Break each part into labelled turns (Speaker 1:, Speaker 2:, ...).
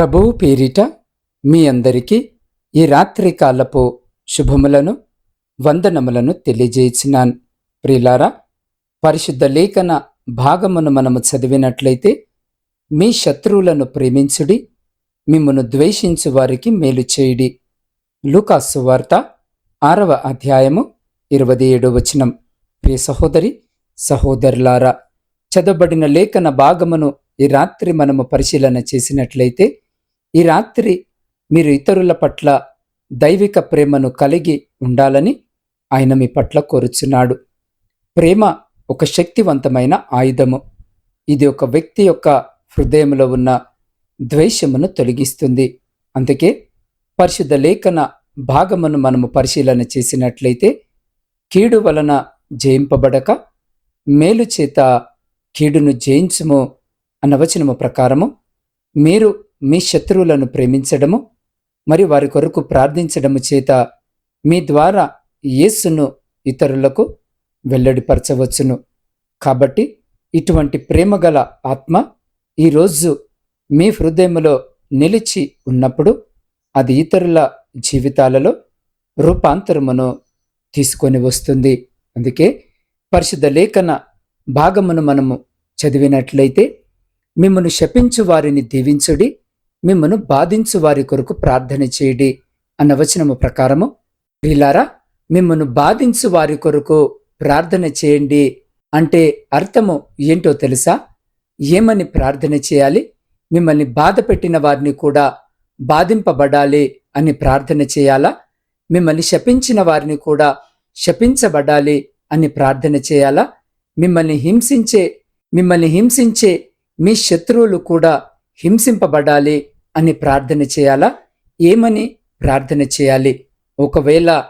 Speaker 1: ప్రభువు పేరిట మీ అందరికీ ఈ రాత్రి కాలపు శుభములను వందనములను తెలియజేసినాను. ప్రిలారా పరిశుద్ధ లేఖన భాగమును మనము చదివినట్లయితే మీ శత్రువులను ప్రేమించుడి మిమ్మను ద్వేషించు వారికి మేలు చేయుడి. లూకాసు వార్త ఆరవ అధ్యాయము ఇరవై ఏడో వచనం. ప్రియ సహోదరి సహోదరులారా చదవబడిన లేఖన భాగమును ఈ రాత్రి మనము పరిశీలన చేసినట్లయితే ఈ రాత్రి మీరు ఇతరుల పట్ల దైవిక ప్రేమను కలిగి ఉండాలని ఆయన మీ పట్ల కోరుచున్నాడు. ప్రేమ ఒక శక్తివంతమైన ఆయుధము. ఇది ఒక వ్యక్తి యొక్క హృదయంలో ఉన్న ద్వేషమును తొలగిస్తుంది. అందుకే పరిశుద్ధ లేఖన భాగమును మనము పరిశీలన చేసినట్లయితే కీడు వలన జయింపబడక మేలు చేత కీడును జయించుము అన్న వచనము ప్రకారము మీరు మీ శత్రువులను ప్రేమించడము మరి వారి కొరకు ప్రార్థించడము చేత మీ ద్వారా యేసును ఇతరులకు వెల్లడిపరచవచ్చును. కాబట్టి ఇటువంటి ప్రేమగల ఆత్మ ఈరోజు మీ హృదయంలో నిలిచి ఉన్నప్పుడు అది ఇతరుల జీవితాలలో రూపాంతరమును తీసుకొని వస్తుంది. అందుకే పరిశుద్ధ లేఖన భాగమును మనము చదివినట్లయితే మిమ్మను శపించు వారిని దీవించుడి మిమ్మను బాధించు వారి కొరకు ప్రార్థన చేయుడి అన్న వచనము ప్రకారము. ప్రియులారా మిమ్మను బాధించు వారి కొరకు ప్రార్థన చేయండి అంటే అర్థము ఏంటో తెలుసా? ఏమని ప్రార్థన చేయాలి? మిమ్మల్ని బాధ పెట్టిన వారిని కూడా బాధింపబడాలి అని ప్రార్థన చేయాలా? మిమ్మల్ని శపించిన వారిని కూడా శపించబడాలి అని ప్రార్థన చేయాలా? మిమ్మల్ని హింసించే మిమ్మల్ని హింసించే మీ శత్రువులు కూడా హింసింపబడాలి అని ప్రార్థన చేయాలా? ఏమని ప్రార్థన చేయాలి? ఒకవేళ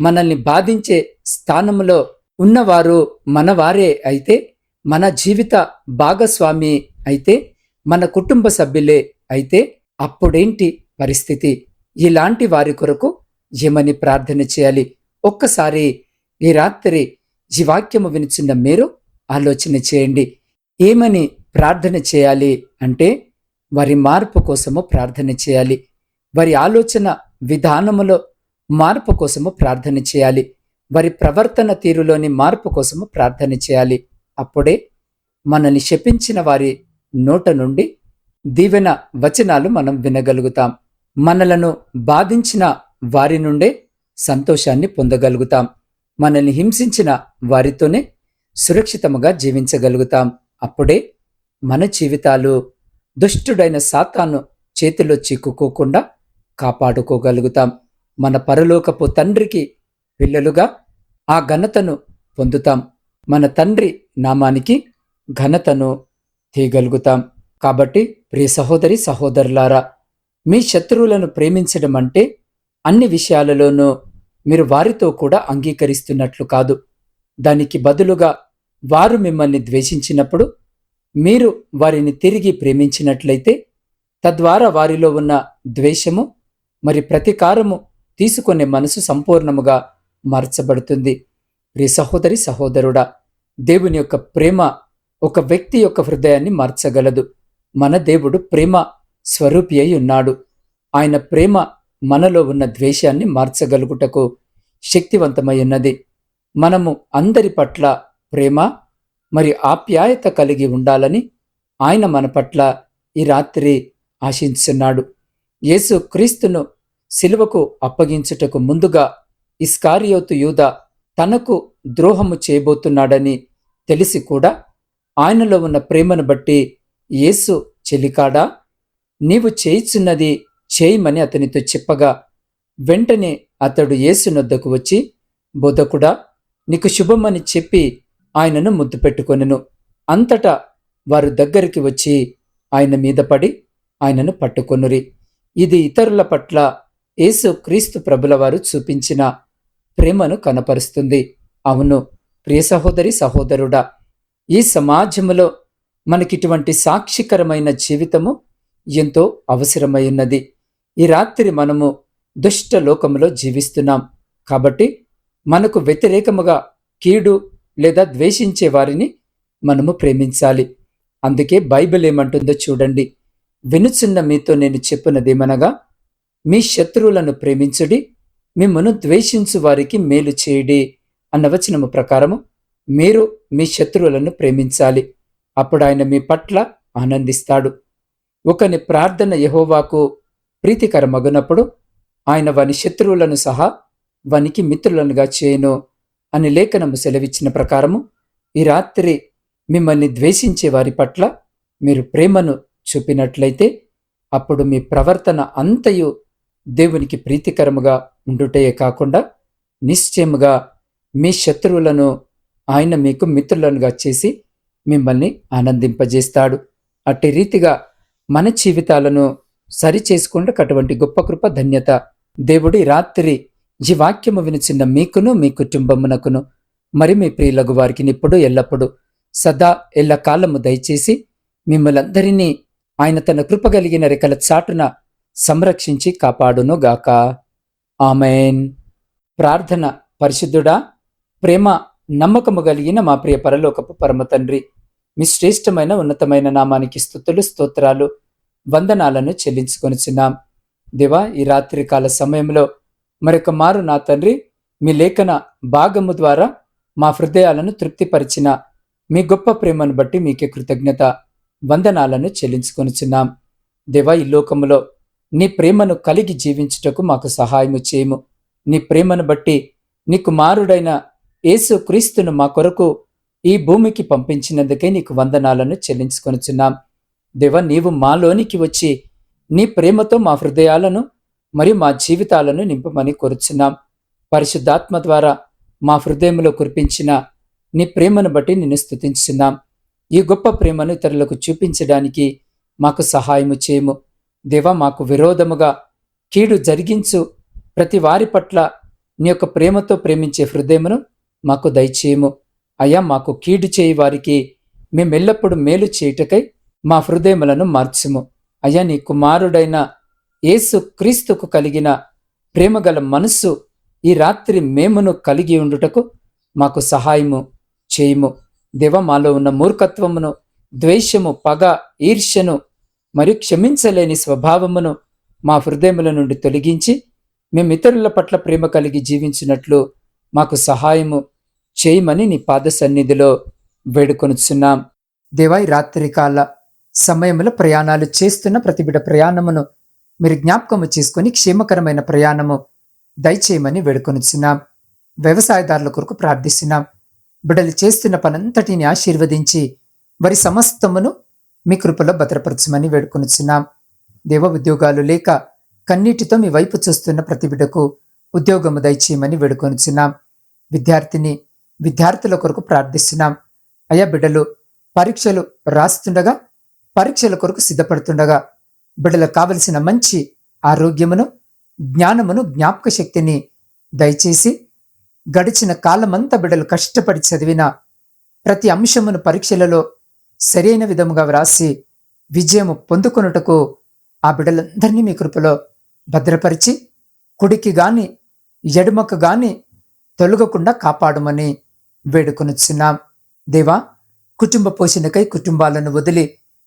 Speaker 1: మనల్ని బాధించే స్థానంలో ఉన్నవారు మనవారే అయితే మన జీవిత భాగస్వామి అయితే మన కుటుంబ సభ్యులే అయితే అప్పుడేంటి పరిస్థితి? ఇలాంటి వారి కొరకు ఏమని ప్రార్థన చేయాలి? ఒక్కసారి ఈ రాత్రి ఈ వాక్యము వినిచున్న మీరు ఆలోచన చేయండి. ఏమని ప్రార్థన చేయాలి అంటే వారి మార్పు కోసము ప్రార్థన చేయాలి. వారి ఆలోచన విధానములో మార్పు కోసము ప్రార్థన చేయాలి. వారి ప్రవర్తన తీరులోని మార్పు కోసము ప్రార్థన చేయాలి. అప్పుడే మనల్ని శపించిన వారి నోట నుండి దీవెన వచనాలు మనం వినగలుగుతాం. మనలను బాధించిన వారి నుండే సంతోషాన్ని పొందగలుగుతాం. మనల్ని హింసించిన వారితోనే సురక్షితముగా జీవించగలుగుతాం. అప్పుడే మన జీవితాలు దుష్టుడైన సాతాను చేతిలో చిక్కుకోకుండా కాపాడుకోగలుగుతాం. మన పరలోకపు తండ్రికి పిల్లలుగా ఆ ఘనతను పొందుతాం. మన తండ్రి నామానికి ఘనతను తీయగలుగుతాం. కాబట్టి ప్రియ సహోదరి సహోదరులారా మీ శత్రువులను ప్రేమించడం అంటే అన్ని విషయాలలోనూ మీరు వారితో కూడా అంగీకరిస్తున్నట్లు కాదు. దానికి బదులుగా వారు మిమ్మల్ని ద్వేషించినప్పుడు మీరు వారిని తిరిగి ప్రేమించినట్లయితే తద్వారా వారిలో ఉన్న ద్వేషము మరి ప్రతీకారము తీసుకునే మనసు సంపూర్ణముగా మార్చబడుతుంది. ప్రియ సహోదరి సహోదరుడా దేవుని యొక్క ప్రేమ ఒక వ్యక్తి యొక్క హృదయాన్ని మార్చగలదు. మన దేవుడు ప్రేమ స్వరూపి అయి ఉన్నాడు. ఆయన ప్రేమ మనలో ఉన్న ద్వేషాన్ని మార్చగలుగుటకు శక్తివంతమై ఉన్నది. మనము అందరి పట్ల ప్రేమ మరి ఆప్యాయత కలిగి ఉండాలని ఆయన మన పట్ల ఈ రాత్రి ఆశించున్నాడు. యేసు క్రీస్తును శిలువకు అప్పగించుటకు ముందుగా ఇస్కారియోతు యూద తనకు ద్రోహము చేయబోతున్నాడని తెలిసి కూడా ఆయనలో ఉన్న ప్రేమను బట్టి యేసు చెలికాడా? నీవు చేయిచున్నది చేయమని అతనితో చెప్పగా వెంటనే అతడు యేసునొద్దకు వచ్చి బోధకుడా నీకు శుభమని చెప్పి ఆయనను ముద్దు పెట్టుకొనెను. అంతటా వారు దగ్గరికి వచ్చి ఆయన మీద పడి ఆయనను పట్టుకొనురి. ఇది ఇతరుల పట్ల యేసు క్రీస్తు ప్రభుల వారు చూపించిన ప్రేమను కనపరుస్తుంది. అవును ప్రియ సహోదరి సహోదరుడా ఈ సమాజములో మనకిటువంటి సాక్షికరమైన జీవితము ఎంతో అవసరమైనది ఈ రాత్రి మనము దుష్ట లోకములో జీవిస్తున్నాం. కాబట్టి మనకు వ్యతిరేకముగా కీడు లేదా ద్వేషించే వారిని మనము ప్రేమించాలి. అందుకే బైబిల్ ఏమంటుందో చూడండి. వినుచున్న మీతో నేను చెప్పినదేమనగా మీ శత్రువులను ప్రేమించుడి మిమ్మను ద్వేషించు వారికి మేలు చేయుడి అన్న వచనము ప్రకారము మీరు మీ శత్రువులను ప్రేమించాలి. అప్పుడు ఆయన మీ పట్ల ఆనందిస్తాడు. ఒకని ప్రార్థన యహోవాకు ప్రీతికరమగునప్పుడు ఆయన వాని శత్రువులను సహా వానికి మిత్రులనుగా చేయను. అని లేఖనము సెలవిచ్చిన ప్రకారము ఈ రాత్రి మిమ్మల్ని ద్వేషించే వారి పట్ల మీరు ప్రేమను చూపినట్లయితే అప్పుడు మీ ప్రవర్తన అంతయు దేవునికి ప్రీతికరముగా ఉండుటే కాకుండా నిశ్చయముగా మీ శత్రువులను ఆయన మీకు మిత్రులనుగా చేసి మిమ్మల్ని ఆనందింపజేస్తాడు. అట్టి రీతిగా మన జీవితాలను సరిచేసుకుంటే అటువంటి గొప్ప కృప ధన్యత దేవుడి రాత్రి ఈ వాక్యము వినిచిన్న మీకును మీ కుటుంబమునకును మరి మీ ప్రియులకు వారికి ఇప్పుడు ఎల్లప్పుడూ. సదా ఎల్ల కాలము దయచేసి మిమ్మలందరినీ ఆయన తన కృప కలిగిన రెక్కల చాటున సంరక్షించి కాపాడును గాక ఆమెన్. ప్రార్థన పరిశుద్ధుడా ప్రేమ నమ్మకము కలిగిన మా ప్రియ పరలోకపు పరమ తండ్రి మీ శ్రేష్టమైన ఉన్నతమైన నామానికి స్థుతులు స్తోత్రాలు వందనాలను చెల్లించుకొనిచున్నాం. దేవా ఈ రాత్రికాల సమయంలో మరొక మారు నా తండ్రి మీ లేఖన భాగము ద్వారా మా హృదయాలను తృప్తిపరిచిన మీ గొప్ప ప్రేమను బట్టి మీకే కృతజ్ఞత వందనాలను చెల్లించుకొనిచున్నాం. దేవా ఈ లోకములో నీ ప్రేమను కలిగి జీవించుటకు మాకు సహాయము చేయము. నీ ప్రేమను బట్టి నీ కుమారుడైన యేసు క్రీస్తును మా కొరకు ఈ భూమికి పంపించినందుకే నీకు వందనాలను చెల్లించుకొనిచున్నాం. దేవ నీవు మాలోనికి వచ్చి నీ ప్రేమతో మా హృదయాలను మరియు మా జీవితాలను నింపమని కోరుచున్నాం. పరిశుద్ధాత్మ ద్వారా మా హృదయంలో కురిపించిన నీ ప్రేమను బట్టి నిన్ను స్థుతించున్నాం ఈ గొప్ప ప్రేమను ఇతరులకు చూపించడానికి మాకు సహాయము చేయము. దేవ మాకు విరోధముగా కీడు జరిగించు. ప్రతి వారి పట్ల నీ యొక్క ప్రేమతో ప్రేమించే హృదయమును మాకు దయచేయము. అయ్యా మాకు కీడు చేయి వారికి మేమెల్లప్పుడూ మేలు చేయుటకై మా హృదయములను మార్చుము. అయ్యా నీ కుమారుడైన యేసు క్రీస్తుకు కలిగిన ప్రేమగల మనస్సు ఈ రాత్రి మేమును కలిగి ఉండుటకు మాకు సహాయము చేయము. దేవ మాలో ఉన్న మూర్ఖత్వమును ద్వేషము పగ ఈర్ష్యను మరియు క్షమించలేని స్వభావమును మా హృదయముల నుండి తొలగించి మేము ఇతరుల పట్ల ప్రేమ కలిగి జీవించినట్లు మాకు సహాయము చేయమని నీ పాద సన్నిధిలో వేడుకొనుచున్నాం దేవాయి రాత్రికాల సమయంలో ప్రయాణాలు చేస్తున్న ప్రతిబిడ ప్రయాణమును మీరు జ్ఞాపకము చేసుకొని క్షేమకరమైన ప్రయాణము దయచేయమని వేడుకొనుచున్నాం. వ్యవసాయదారుల కొరకు ప్రార్థిస్తున్నాం. బిడ్డలు చేస్తున్న పనంతటిని ఆశీర్వదించి వారి సమస్తమును మీ కృపలో భద్రపరచమని వేడుకొనుచున్నాం. దేవ ఉద్యోగాలు లేక కన్నీటితో మీ వైపు చూస్తున్న ప్రతి బిడ్డకు ఉద్యోగము దయచేయమని వేడుకొనుచున్నాం. విద్యార్థిని విద్యార్థుల కొరకు ప్రార్థిస్తున్నాం. అయ్యా బిడ్డలు పరీక్షలు రాస్తుండగా పరీక్షల కొరకు సిద్ధపడుతుండగా బిడ్డలకు కావలసిన మంచి ఆరోగ్యమును జ్ఞానమును జ్ఞాపక శక్తిని దయచేసి గడిచిన కాలమంతా బిడ్డలు కష్టపడి చదివిన ప్రతి అంశమును పరీక్షలలో సరైన విధముగా వ్రాసి విజయము పొందుకొనుటకు ఆ బిడ్డలందరినీ మీ కృపలో భద్రపరిచి కుడికి గాని ఎడుమకు గాని తొలగకుండా కాపాడమని వేడుకొనుచున్నాం. దేవా కుటుంబ పోషణకై కుటుంబాలను వదిలి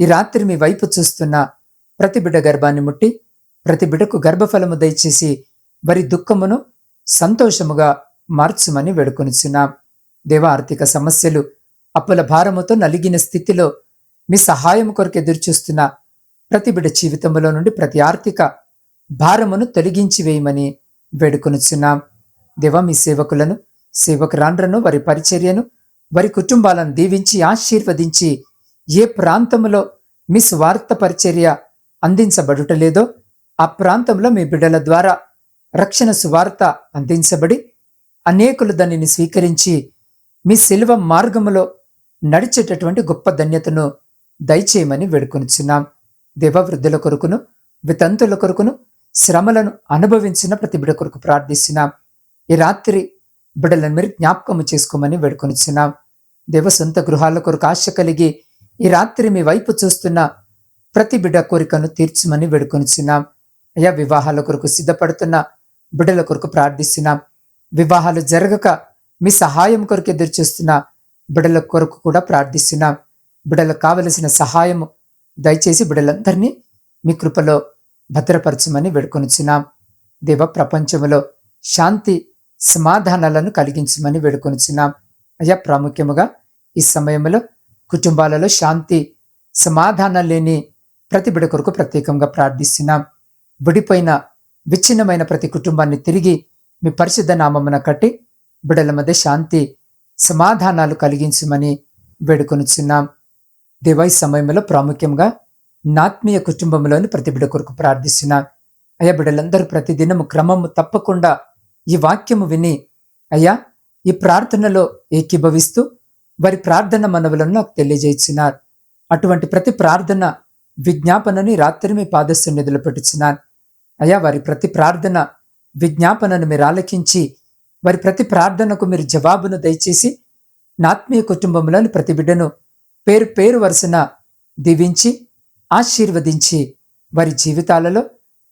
Speaker 1: ఈ రాత్రి మీ వైపు చూస్తున్న ప్రతి బిడ్డ గర్భాన్ని ముట్టి ప్రతి బిడ్డకు గర్భఫలము దయచేసి వారి దుఃఖమును సంతోషముగా మార్చుమని వేడుకొనిచున్నాం. దేవ ఆర్థిక సమస్యలు అప్పుల భారముతో నలిగిన స్థితిలో మీ సహాయం కొరకు ఎదురుచూస్తున్న ప్రతి బిడ్డ జీవితంలో నుండి ప్రతి ఆర్థిక భారమును తొలగించి వేయమని వేడుకొనుచున్నాం. దేవ మీ సేవకులను సేవకురాండ్రను వారి పరిచర్యను వారి కుటుంబాలను దీవించి ఆశీర్వదించి ఏ ప్రాంతంలో మీ స్వార్థ పరిచర్య అందించబడుటలేదో ఆ ప్రాంతంలో మీ బిడ్డల ద్వారా రక్షణ సువార్త అందించబడి అనేకులు దానిని స్వీకరించి మీ శిల్వ మార్గములో నడిచేటటువంటి గొప్ప ధన్యతను దయచేయమని వేడుకొనిచున్నాం. దేవవృద్ధుల కొరకును వితంతుల కొరకును శ్రమలను అనుభవించిన ప్రతి బిడ కొరకు ప్రార్థిస్తున్నాం. ఈ రాత్రి బిడలను మీరు జ్ఞాపకము చేసుకోమని వేడుకొనిచున్నాం. దేవ సొంత గృహాల కొరకు ఆశ కలిగి ఈ రాత్రి మీ వైపు చూస్తున్న ప్రతి బిడ్డ కోరికను తీర్చమని వేడుకొనిచున్నాం. అయ్యా వివాహాల కొరకు సిద్ధపడుతున్న బిడ్డల కొరకు ప్రార్థిస్తున్నాం. వివాహాలు జరగక మీ సహాయం కొరకు ఎదురు చూస్తున్న బిడ్డల కొరకు కూడా ప్రార్థిస్తున్నాం. బిడ్డలకు కావలసిన సహాయము దయచేసి బిడ్డలందరినీ మీ కృపలో భద్రపరచమని వేడుకొనిచున్నాం. దేవ ప్రపంచంలో శాంతి సమాధానాలను కలిగించమని వేడుకొనిచున్నాం. అయ్యా ప్రాముఖ్యముగా ఈ సమయంలో కుటుంబాలలో శాంతి సమాధానం లేని ప్రతి బిడ కొరకు ప్రత్యేకంగా ప్రార్థిస్తున్నాం. విడిపోయిన విచ్ఛిన్నమైన ప్రతి కుటుంబాన్ని తిరిగి మీ పరిశుద్ధ నామమున కట్టి బిడల మధ్య శాంతి సమాధానాలు కలిగించమని వేడుకొనిచున్నాం. దేవా సమయంలో ప్రాముఖ్యంగా నాత్మీయ కుటుంబంలోని ప్రతి బిడ కొరకు ప్రార్థిస్తున్నాం. అయ్యా బిడ్డలందరూ ప్రతిదినము క్రమము తప్పకుండా ఈ వాక్యము విని అయ్యా ఈ ప్రార్థనలో ఏకీభవిస్తూ వారి ప్రార్థన మనవులను నాకు తెలియజేయించినారు అటువంటి ప్రతి ప్రార్థన విజ్ఞాపనని రాత్రి మీ పాదసన్నిధిలో పెట్టుచున్నాను అయ్యా వారి ప్రతి ప్రార్థన విజ్ఞాపనను మీరు ఆలకించి వారి ప్రతి ప్రార్థనకు మీరు జవాబును దయచేసి నాత్మీయ కుటుంబంలోని ప్రతి బిడ్డను పేరు పేరు వరుసన దీవించి ఆశీర్వదించి వారి జీవితాలలో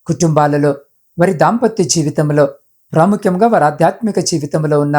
Speaker 1: కుటుంబాలలో వారి దాంపత్య జీవితంలో ప్రాముఖ్యంగా వారి ఆధ్యాత్మిక జీవితంలో ఉన్న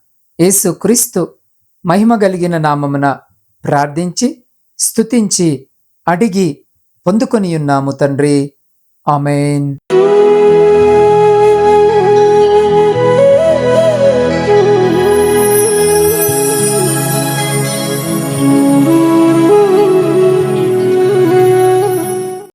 Speaker 1: యేసుక్రీస్తు మహిమ కలిగిన నామమున ప్రార్థించి స్తుతించి అడిగి పొందుకొని ఉన్నాము తండ్రి. ఆమెన్.